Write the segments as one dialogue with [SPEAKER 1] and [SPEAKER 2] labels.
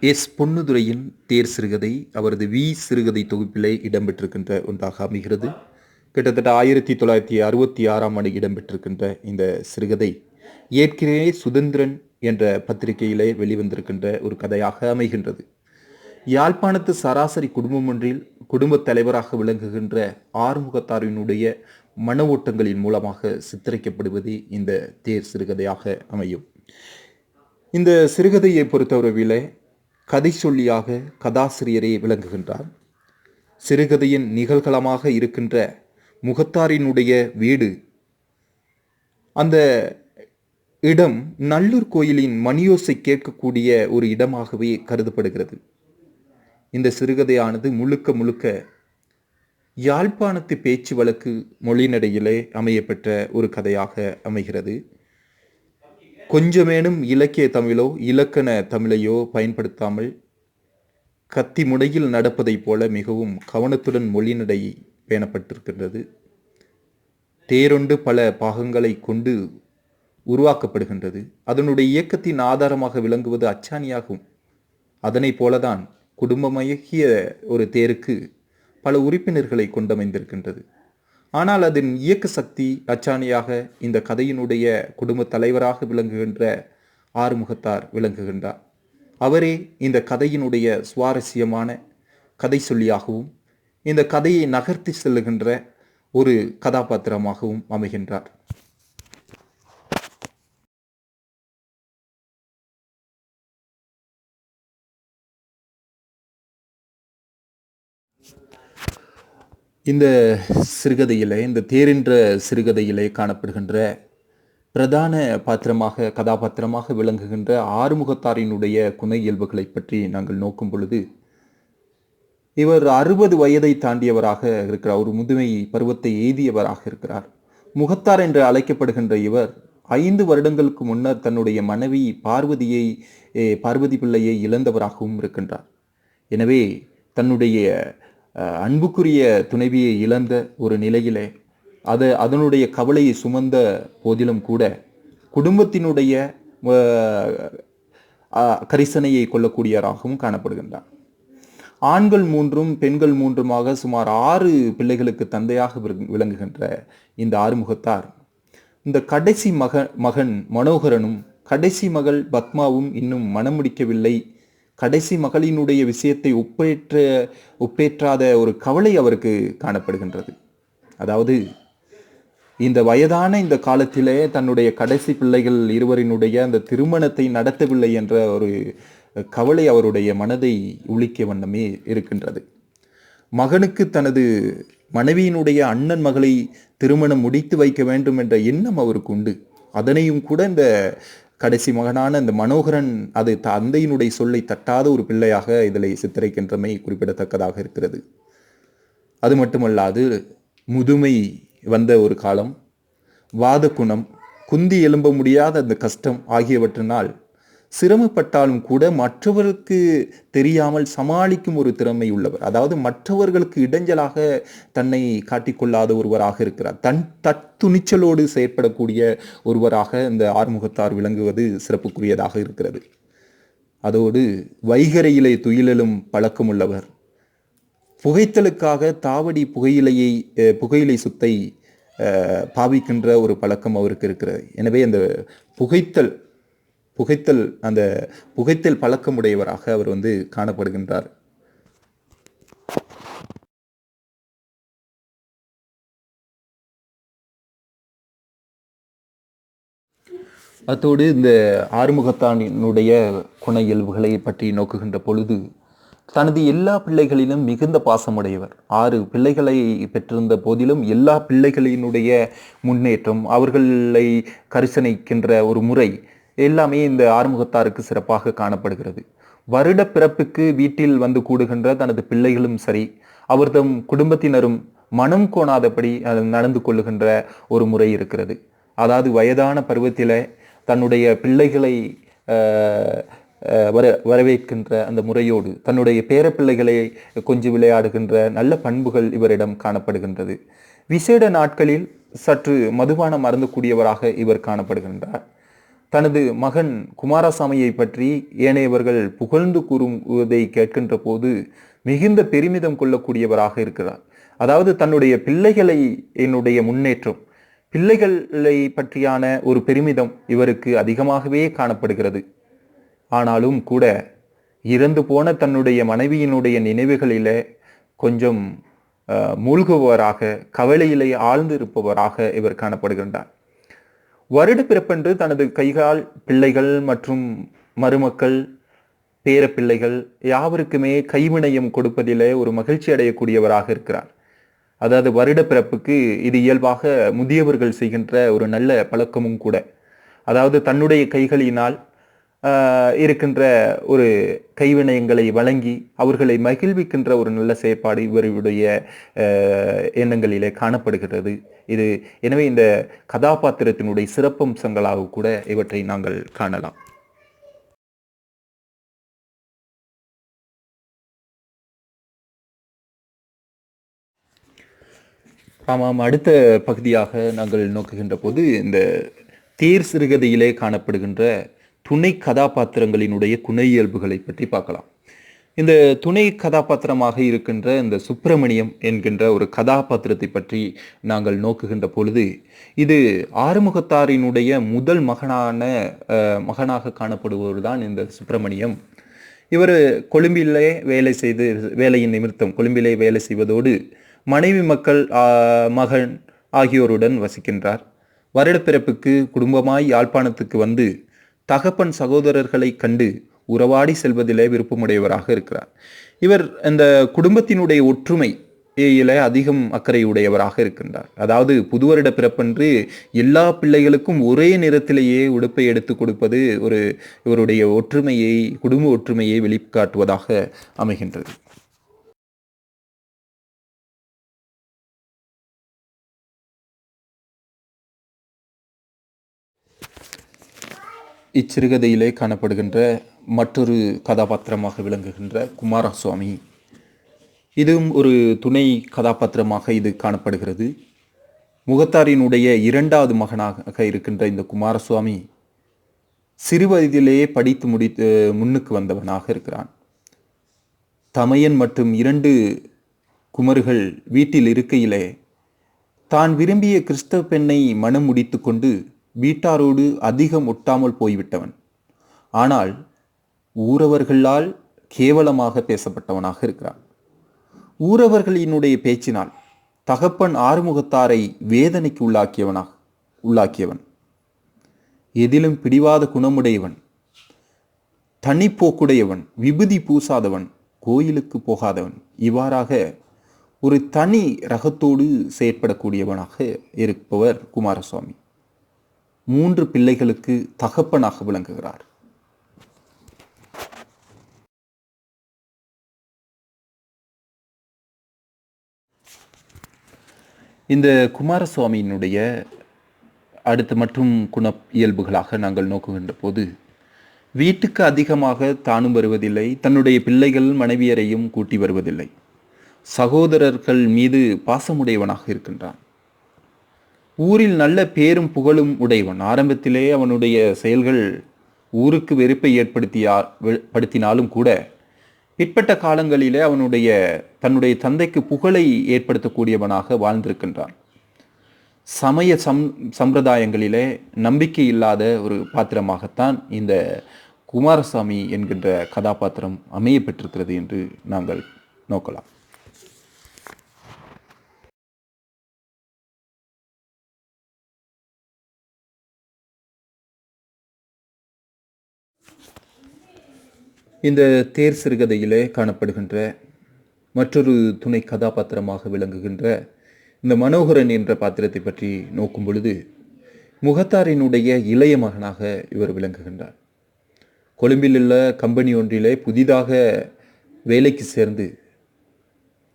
[SPEAKER 1] S பொன்னுதுரையின் தேர் சிறுகதை அவரது we சிறுகதை தொகுப்பிலே இடம்பெற்றிருக்கின்ற ஒன்றாக அமைகிறது. கிட்டத்தட்ட ஆயிரத்தி தொள்ளாயிரத்தி அறுபத்தி ஆறாம் ஆண்டு இடம்பெற்றிருக்கின்ற இந்த சிறுகதை ஏற்கனவே சுதந்திரன் என்ற பத்திரிகையிலே வெளிவந்திருக்கின்ற ஒரு கதையாக அமைகின்றது. யாழ்ப்பாணத்து சராசரி குடும்பம் ஒன்றில் குடும்பத் தலைவராக விளங்குகின்ற ஆறுமுகத்தாரினுடைய மன ஓட்டங்களின் மூலமாக சித்தரிக்கப்படுவது இந்த தேர் சிறுகதையாக அமையும். இந்த சிறுகதையை பொறுத்தவரையிலே கதை சொல்லியாக கதாசிரியரே விளங்குகின்றார். சிறுகதையின் நிகழ்களமாக இருக்கின்ற முகத்தாரினுடைய வீடு. அந்த இடம் நல்லூர் கோயிலின் மணியோசை கேட்கக்கூடிய ஒரு இடமாகவே கருதப்படுகிறது. இந்த சிறுகதையானது முழுக்க முழுக்க யாழ்ப்பாணத்து பேச்சு வழக்கு மொழிநடையிலே அமையப்பெற்ற ஒரு கதையாக அமைகிறது. கொஞ்சமேனும் இலக்கிய தமிழோ இலக்கண தமிழையோ பயன்படுத்தாமல் கத்தி முனையில் நடப்பதைப் போல மிகவும் கவனத்துடன் மொழிநடை பேணப்பட்டிருக்கின்றது. தேரொண்டு பல பாகங்களை கொண்டு உருவாக்கப்படுகின்றது. அதனுடைய இயக்கத்தின் ஆதாரமாக விளங்குவது அச்சாணியாகும். அதனைப் போலதான் குடும்பமயக்கிய ஒரு தேருக்கு பல உறுப்பினர்களை கொண்டமைந்திருக்கின்றது. ஆனால் அதன் இயக்க சக்தி அச்சாணியாக இந்த கதையினுடைய குடும்ப தலைவராக விளங்குகின்ற ஆறுமுகத்தார் விளங்குகின்றார். அவரே இந்த கதையினுடைய சுவாரஸ்யமான கதை சொல்லியாகவும் இந்த கதையை நகர்த்தி செல்லுகின்ற ஒரு கதாபாத்திரமாகவும் அமைகின்றார். இந்த சிறுகதையிலே இந்த தேரென்ற சிறுகதையிலே காணப்படுகின்ற பிரதான பாத்திரமாக கதாபாத்திரமாக விளங்குகின்ற ஆறுமுகத்தாரினுடைய குண இயல்புகளை பற்றி நாங்கள் நோக்கும் பொழுது இவர் அறுபது வயதை தாண்டியவராக இருக்கிறார். ஒரு முதுமை பருவத்தை எய்தியவராக இருக்கிறார். முகத்தார் என்று அழைக்கப்படுகின்ற இவர் ஐந்து வருடங்களுக்கு முன்னர் தன்னுடைய மனைவி பார்வதியை பார்வதி பிள்ளையை இழந்தவராகவும் இருக்கின்றார். எனவே தன்னுடைய அன்புக்குரிய துணைவியை இழந்த ஒரு நிலையிலே அது அதனுடைய கவலையை சுமந்த போதிலும் கூட குடும்பத்தினுடைய கரிசனையை கொள்ளக்கூடியவராகவும் காணப்படுகின்றான் ஆண்கள் மூன்றும் பெண்கள் மூன்றுமாக சுமார் ஆறு பிள்ளைகளுக்கு தந்தையாக விளங்குகின்ற இந்த ஆறுமுகத்தார். இந்த கடைசி மக மகன் மனோகரனும் கடைசி மகள் பத்மாவும் இன்னும் மனம் முடிக்கவில்லை கடைசி மகளினுடைய விஷயத்தை ஒப்பேற்ற ஒப்பேற்றாத ஒரு கவலை அவருக்கு காணப்படுகின்றது. அதாவது இந்த வயதான இந்த காலத்திலே தன்னுடைய கடைசி பிள்ளைகள் இருவரினுடைய அந்த திருமணத்தை நடத்தவில்லை என்ற ஒரு கவலை அவருடைய மனதை உளிக்க வண்ணமே இருக்கின்றது. மகனுக்கு தனது மனைவியினுடைய அண்ணன் மகளை திருமணம் முடித்து வைக்க வேண்டும் என்ற எண்ணம் அவருக்கு உண்டு. அதனையும் கூட இந்த கடைசி மகனான இந்த மனோகரன் அது தந்தையினுடைய சொல்லை தட்டாத ஒரு பிள்ளையாக இதில் சித்தரிக்கின்றமை குறிப்பிடத்தக்கதாக இருக்கிறது. அது மட்டுமல்லாது முதுமை வந்த ஒரு காலம் வாத குணம் குந்தி எழும்ப முடியாத அந்த கஷ்டம் ஆகியவற்றினால் சிரமப்பட்டாலும் கூட மற்றவருக்கு தெரியாமல் சமாளிக்கும் ஒரு திறமை உள்ளவர். அதாவது மற்றவர்களுக்கு இடைஞ்சலாக தன்னை காட்டிக்கொள்ளாத ஒருவராக இருக்கிறார். தன் தத்துணிச்சலோடு செயற்படக்கூடிய ஒருவராக இந்த ஆறுமுகத்தார் விளங்குவது சிறப்புக்குரியதாக இருக்கிறது. அதோடு வைகரையிலே துயிலலும் பழக்கமுள்ளவர். புகைத்தலுக்காக தாவடி புகையிலையை புகையிலை சுத்தை பாவிக்கின்ற ஒரு பழக்கம் அவருக்கு இருக்கிறது. எனவே அந்த புகைத்தல் புகைத்தல் அந்த புகைத்தல் பழக்கமுடையவராக அவர் வந்து காணப்படுகின்றார். அத்தோடு இந்த ஆறுமுகத்தானினுடைய குண இயல்புகளை பற்றி நோக்குகின்ற பொழுது தனது எல்லா பிள்ளைகளிலும் மிகுந்த பாசமுடையவர். ஆறு பிள்ளைகளை பெற்றிருந்த போதிலும் எல்லா பிள்ளைகளினுடைய முன்னேற்றம் அவர்களை கரிசனைக்கின்ற ஒரு முறை எல்லாமே இந்த ஆறுமுகத்தாருக்கு சிறப்பாக காணப்படுகிறது. வருட பிறப்புக்கு வீட்டில் வந்து கூடுகின்ற தனது பிள்ளைகளும் சரி அவர்தம் குடும்பத்தினரும் மனம் கோணாதபடி நடந்து கொள்ளுகின்ற ஒரு முறை இருக்கிறது. அதாவது வயதான பருவத்தில் தன்னுடைய பிள்ளைகளை வர வரவேற்கின்ற அந்த முறையோடு தன்னுடைய பேர பிள்ளைகளை கொஞ்சம் விளையாடுகின்ற நல்ல பண்புகள் இவரிடம் காணப்படுகின்றது. விசேட நாட்களில் சற்று மதுபானம் கூடியவராக இவர் காணப்படுகின்றார். தனது மகன் குமாரசாமியை பற்றி ஏனையவர்கள் புகழ்ந்து கூறுவதை கேட்கின்ற போது மிகுந்த பெருமிதம் கொள்ளக்கூடியவராக இருக்கிறார். அதாவது தன்னுடைய பிள்ளைகளை என்னுடைய முன்னேற்றம் பிள்ளைகளை பற்றியான ஒரு பெருமிதம் இவருக்கு அதிகமாகவே காணப்படுகிறது. ஆனாலும் கூட இறந்து போன தன்னுடைய மனைவியினுடைய நினைவுகளில கொஞ்சம் மூழ்குபவராக கவலையிலே ஆழ்ந்து இருப்பவராக இவர் காணப்படுகின்றார். வருட பிறப்பென்று தனது கைகால் பிள்ளைகள் மற்றும் மருமக்கள் பேரப்பிள்ளைகள் யாவருக்குமே கைவினையம் கொடுப்பதிலே ஒரு மகிழ்ச்சி அடையக்கூடியவராக இருக்கிறார். அதாவது வருட பிறப்புக்கு இது இயல்பாக முதியவர்கள் செய்கின்ற ஒரு நல்ல பழக்கமும் கூட. அதாவது தன்னுடைய கைகளினால் இருக்கின்ற ஒரு கைவினயங்களை வழங்கி அவர்களை மகிழ்விக்கின்ற ஒரு நல்ல செயற்பாடு இவருடைய எண்ணங்களிலே காணப்படுகிறது. இது எனவே இந்த கதாபாத்திரத்தினுடைய சிறப்பம்சங்களாக கூட இவற்றை நாங்கள் காணலாம். ஆமாம். அடுத்த பகுதியாக நாங்கள் நோக்குகின்ற போது இந்த தேர் சிறுகதையிலே காணப்படுகின்ற துணை கதாபாத்திரங்களினுடைய குண இயல்புகளை பற்றி பார்க்கலாம். இந்த துணை கதாபாத்திரமாக இருக்கின்ற இந்த சுப்பிரமணியம் என்கின்ற ஒரு கதாபாத்திரத்தை பற்றி நாங்கள் நோக்குகின்ற பொழுது இது ஆறுமுகத்தாரினுடைய முதல் மகனான மகனாக காணப்படுபவர் தான் இந்த சுப்பிரமணியம். இவர் கொழும்பிலே வேலை செய்து வேலையின் நிமித்தம் கொழும்பிலே வேலை செய்வதோடு மனைவி மக்கள் மகன் ஆகியோருடன் வசிக்கின்றார். வருடப்பிறப்புக்கு குடும்பமாய் யாழ்ப்பாணத்துக்கு வந்து தகப்பன் சகோதரர்களை கண்டு உறவாடி செல்வதிலே விருப்பமுடையவராக இருக்கிறார். இவர் அந்த குடும்பத்தினுடைய ஒற்றுமை இல அதிகம் அக்கறையுடையவராக இருக்கின்றார். அதாவது புது வருட பிறப்பன்று எல்லா பிள்ளைகளுக்கும் ஒரே நிறத்திலேயே உடுப்பை எடுத்து கொடுப்பது ஒரு இவருடைய ஒற்றுமையை குடும்ப ஒற்றுமையை வெளிக்காட்டுவதாக அமைகின்றது. இச்சிறுகதையிலே காணப்படுகின்ற மற்றொரு கதாபாத்திரமாக விளங்குகின்ற குமாரசுவாமி. இதுவும் ஒரு துணை கதாபாத்திரமாக இது காணப்படுகிறது. முகத்தாரினுடைய இரண்டாவது மகனாக இருக்கின்ற இந்த குமாரசுவாமி சிறுவயதிலேயே படித்து முடித்து முன்னுக்கு வந்தவனாக இருக்கிறான். தமையன் மற்றும் இரண்டு குமர்கள் வீட்டில் இருக்கையிலே தான் விரும்பிய கிறிஸ்தவ பெண்ணை மனம் முடித்து கொண்டு வீட்டாரோடு அதிகம் ஒட்டாமல் போய்விட்டவன். ஆனால் ஊரவர்களால் கேவலமாக பேசப்பட்டவனாக இருக்கிறான். ஊரவர்களினுடைய பேச்சினால் தகப்பன் ஆறுமுகத்தாரை வேதனைக்கு உள்ளாக்கியவனாக உள்ளாக்கியவன். எதிலும் பிடிவாத குணமுடையவன் தனிப்போக்குடையவன் விபூதி பூசாதவன் கோயிலுக்கு போகாதவன். இவ்வாறாக ஒரு தனி ரகத்தோடு செயற்படக்கூடியவனாக இருப்பவர் குமாரசுவாமி. மூன்று பிள்ளைகளுக்கு தகப்பனாக விளங்குகிறார். இந்த குமாரசுவாமியினுடைய அடுத்த மற்றும் குண இயல்புகளாக நாங்கள் நோக்குகின்ற போது வீட்டுக்கு அதிகமாக தானும் வருவதில்லை தன்னுடைய பிள்ளைகள் மனைவியரையும் கூட்டி வருவதில்லை. சகோதரர்கள் மீது பாசமுடையவனாக இருக்கின்றான். ஊரில் நல்ல பேரும் புகழும் உடையவன். ஆரம்பத்திலே அவனுடைய செயல்கள் ஊருக்கு வெறுப்பை ஏற்படுத்தியா வெ- படுத்தினாலும் கூட பிற்பட்ட காலங்களிலே அவனுடைய தன்னுடைய தந்தைக்கு புகழை ஏற்படுத்தக்கூடியவனாக வாழ்ந்திருக்கின்றான். சமய சம் சம்பிரதாயங்களிலே நம்பிக்கை இல்லாத ஒரு பாத்திரமாகத்தான் இந்த குமாரசாமி என்கின்ற கதாபாத்திரம் அமைய பெற்றிருக்கிறது என்று நாங்கள் நோக்கலாம். இந்த தேர் சிறுகதையிலே காணப்படுகின்ற மற்றொரு துணை கதாபாத்திரமாக விளங்குகின்ற இந்த மனோகரன் என்ற பாத்திரத்தை பற்றி நோக்கும் பொழுது முகத்தாரினுடைய இளைய மகனாக இவர் விளங்குகின்றார். கொழும்பில் உள்ள கம்பெனி ஒன்றிலே புதிதாக வேலைக்கு சேர்ந்து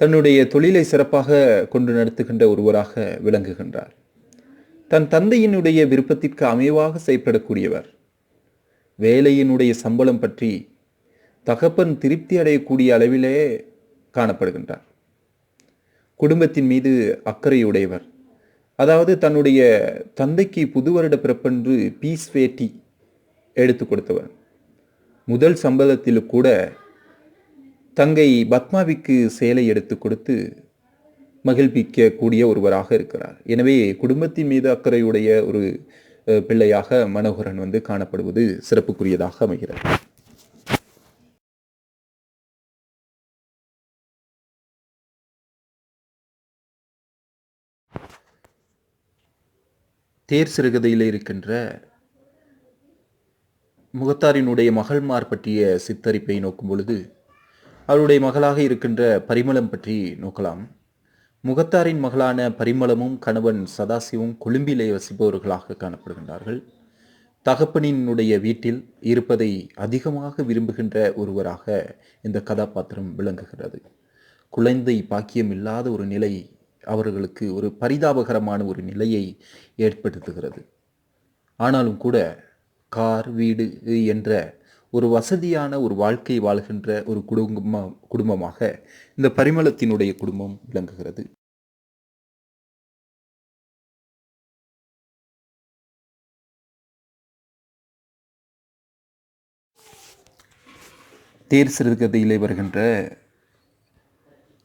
[SPEAKER 1] தன்னுடைய தொழிலை சிறப்பாக கொண்டு நடத்துகின்ற ஒருவராக விளங்குகின்றார். தன் தந்தையினுடைய விருப்பத்திற்கு அமைவாக செயற்படக்கூடியவர். வேலையினுடைய சம்பளம் பற்றி தகப்பன் திருப்தி அடையக்கூடிய அளவிலே காணப்படுகின்றார். குடும்பத்தின் மீது அக்கறையுடையவர். அதாவது தன்னுடைய தந்தைக்கு புது வருட பிறப்பன்று பீஸ் வேட்டி எடுத்து கொடுத்தவர். முதல் சம்பளத்தில் கூட தங்கை பத்மாவிக்கு சேலை எடுத்து கொடுத்து மகிழ்விக்கக்கூடிய ஒருவராக இருக்கிறார். எனவே குடும்பத்தின் மீது அக்கறையுடைய ஒரு பிள்ளையாக மனோகரன் வந்து காணப்படுவது சிறப்புக்குரியதாக அமைகிறது. தேர் சிறுகதையில் இருக்கின்ற முகத்தாரினுடைய மகள்மார் பற்றிய சித்தரிப்பை நோக்கும் பொழுது அவருடைய மகளாக இருக்கின்ற பரிமளம் பற்றி நோக்கலாம். முகத்தாரின் மகளான பரிமளமும் கணவன் சதாசிவும் கொழும்பிலே வசிப்பவர்களாக காணப்படுகின்றார்கள். தகப்பனினுடைய வீட்டில் இருப்பதை அதிகமாக விரும்புகின்ற ஒருவராக இந்த கதாபாத்திரம் விளங்குகிறது. குழந்தை பாக்கியம் இல்லாத ஒரு நிலை அவர்களுக்கு ஒரு பரிதாபகரமான ஒரு நிலையை ஏற்படுத்துகிறது. ஆனாலும் கூட கார் வீடு என்ற ஒரு வசதியான ஒரு வாழ்க்கை வாழ்கின்ற ஒரு குடும்ப குடும்பமாக இந்த பரிமளத்தினுடைய குடும்பம் விளங்குகிறது. தேர் சிறுகதையிலே வருகின்ற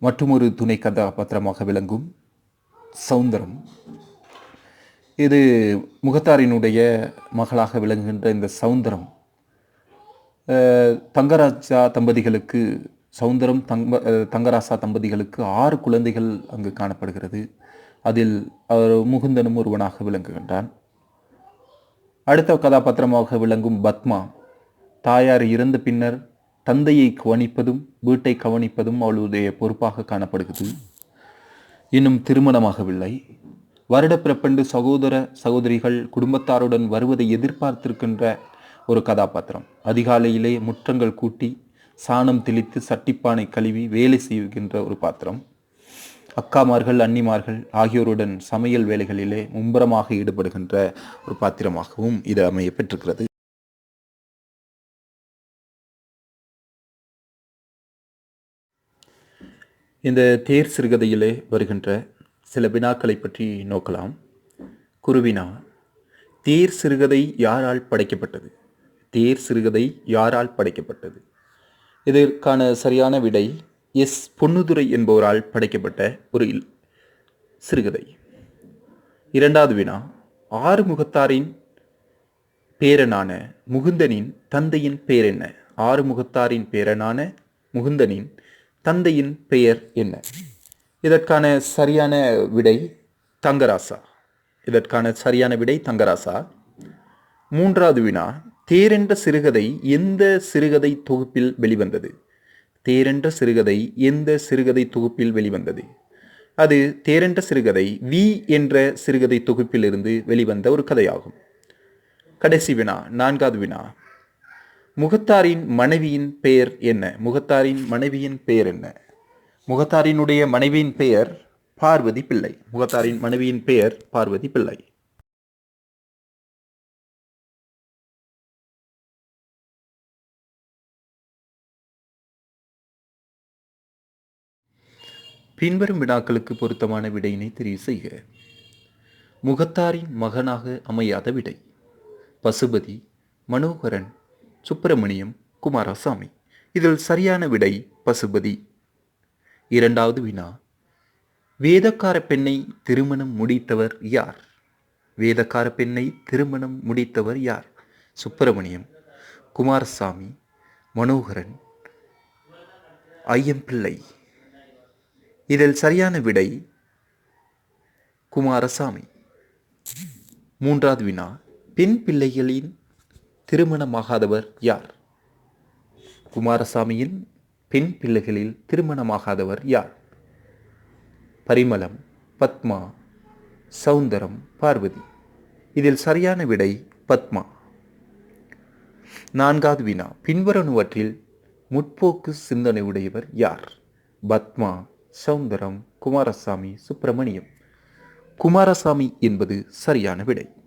[SPEAKER 1] மற்றொரு துணை கதாபாத்திரமாக விளங்கும் சௌந்தரம். இது முகத்தாரினுடைய மகளாக விளங்குகின்ற இந்த சௌந்தரம். தங்கராஜா தம்பதிகளுக்கு சௌந்தரம் தங்க தங்கராசா தம்பதிகளுக்கு ஆறு குழந்தைகள் அங்கு காணப்படுகிறது. அதில் அவர் முகுந்தனும் ஒருவனாக விளங்குகின்றான். அடுத்த கதாபாத்திரமாக விளங்கும் பத்மா தாயார் இறந்த பின்னர் தந்தையை கவனிப்பதும் வீட்டை கவனிப்பதும் அவளுடைய பொறுப்பாக காணப்படுகிறது. இன்னும் திருமணமாகவில்லை. வருடப்பிறப்பண்டு சகோதர சகோதரிகள் குடும்பத்தாருடன் வருவதை எதிர்பார்த்திருக்கின்ற ஒரு கதாபாத்திரம். அதிகாலையிலே முற்றங்கள் கூட்டி சாணம் தெளித்து சட்டிப்பானை கழுவி வேலை செய்கின்ற ஒரு பாத்திரம். அக்காமார்கள் அன்னிமார்கள் ஆகியோருடன் சமையல் வேலைகளிலே மும்பரமாக ஈடுபடுகின்ற ஒரு பாத்திரமாகவும் இது அமைய பெற்றிருக்கிறது. இந்த தேர் சிறுகதையிலே வருகின்ற சில வினாக்களை பற்றி நோக்கலாம். குருவினா தேர் சிறுகதை யாரால் படைக்கப்பட்டது? தேர் சிறுகதை யாரால் படைக்கப்பட்டது? இதற்கான சரியான விடை எஸ். பொன்னுதுரை என்பவரால் படைக்கப்பட்ட ஒரு சிறுகதை. இரண்டாவது வினா ஆறுமுகத்தாரின் பேரனான முகுந்தனின் தந்தையின் பேர் என்ன ஆறுமுகத்தாரின் பேரனான முகுந்தனின் தந்தையின் பெயர் என்ன? இதற்கான சரியான விடை தங்கராசா. இதற்கான சரியான விடை தங்கராசா. மூன்றாவது வினா தேரென்ற சிறுகதை எந்த சிறுகதை தொகுப்பில் வெளிவந்தது? தேரென்ற சிறுகதை எந்த சிறுகதை தொகுப்பில் வெளிவந்தது? அது தேரென்ற சிறுகதை வி என்ற சிறுகதை தொகுப்பிலிருந்து வெளிவந்த ஒரு கதையாகும். கடைசி வினா நான்காவது வினா முகத்தாரின் மனைவியின் பெயர் என்ன? முகத்தாரின் மனைவியின் பெயர் என்ன? முகத்தாரினுடைய மனைவியின் பெயர் பார்வதி பிள்ளை. முகத்தாரின் மனைவியின் பெயர் பார்வதி பிள்ளை. பின்வரும் வினாக்களுக்கு பொருத்தமான விடையினை தெரிவு செய்க. முகத்தாரின் மகனாக அமையாத விடை. பசுபதி மனோகரன் சுப்பிரமணியம் குமாரசாமி. இதில் சரியான விடை பசுபதி. இரண்டாவது வினா. வேதக்கார பெண்ணை திருமணம் முடித்தவர் யார்? வேதக்கார பெண்ணை திருமணம் முடித்தவர் யார்? சுப்பிரமணியம். குமாரசாமி. மனோகரன். ஐயம்பிள்ளை இதில் சரியான விடை குமாரசாமி. மூன்றாவது வினா. பெண் பிள்ளைகளின் திருமணமாகாதவர் யார்? குமாரசாமியின் பெண் பிள்ளைகளில் திருமணமாகாதவர் யார்? பரிமளம் பத்மா சௌந்தரம் பார்வதி. இதில் சரியான விடை பத்மா. நான்காவது வினா. பின்வரணுவற்றில் முற்போக்கு சிந்தனை உடையவர் யார்? பத்மா சௌந்தரம் குமாரசாமி சுப்பிரமணியம். குமாரசாமி என்பது சரியான விடை.